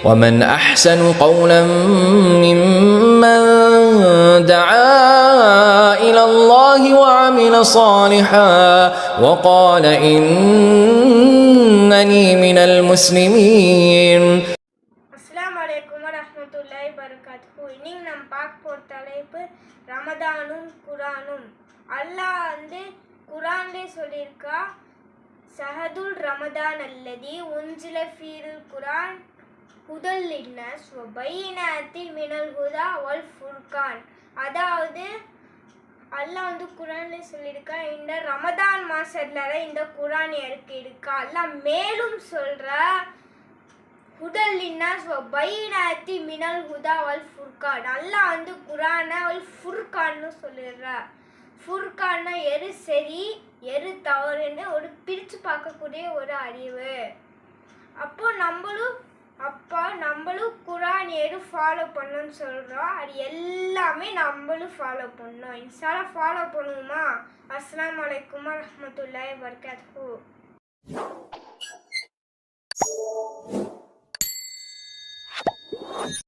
ومن أحسن قولا ممن دعا إلى الله وعمل صالحا وقال إنني من المسلمين அஸ்ஸலாமு அலைக்கும் வரஹ்மத்துல்லாஹி பரகாத்துஹு இன்னைக்கு நம்ம பார்க்க போகிற தலைப்பு ரமதானும் குரானும் அல்லாஹ் வந்து குரான்லே சொல்லியிருக்கா சஹதுல் ரமதான் அல்லதி உன்சில ஃபீருல் குரான் ஹுதல் லின்னஸ் வ பையினாத்தி மினல் ஹுதா வல் ஃபுர்கான். அதாவது அல்லாஹ் வந்து குரான்ல சொல்லியிருக்கா இந்த ரமதான் மாசத்துல இந்த குரான் இறக்கி இருக்கா. அல்லாஹ் மேலும் சொல்ற ஹுதல் லின்னாஸ் வ பைனாத்தி மினல் ஹுதா வல் ஃபுர்கான். அல்லாஹ் வந்து குரானை அவள் ஃபுர்கான்னு சொல்லிடுறா. ஃபுர்கான்னா எரு சரி எரு தவறுன்னு ஒரு பிரித்து பார்க்கக்கூடிய ஒரு அறிவு. அப்போ நம்மளும் குரான் எது ஃபாலோ பண்ணணும்னு சொல்கிறோம் அது எல்லாமே நம்மளும் ஃபாலோ பண்ணணும். இன்ஸ்டால ஃபாலோ பண்ணுவோமா? அஸ்லாம் அலைக்கும் ரஹமத்துல்லாய் வபரகாத்துஹு.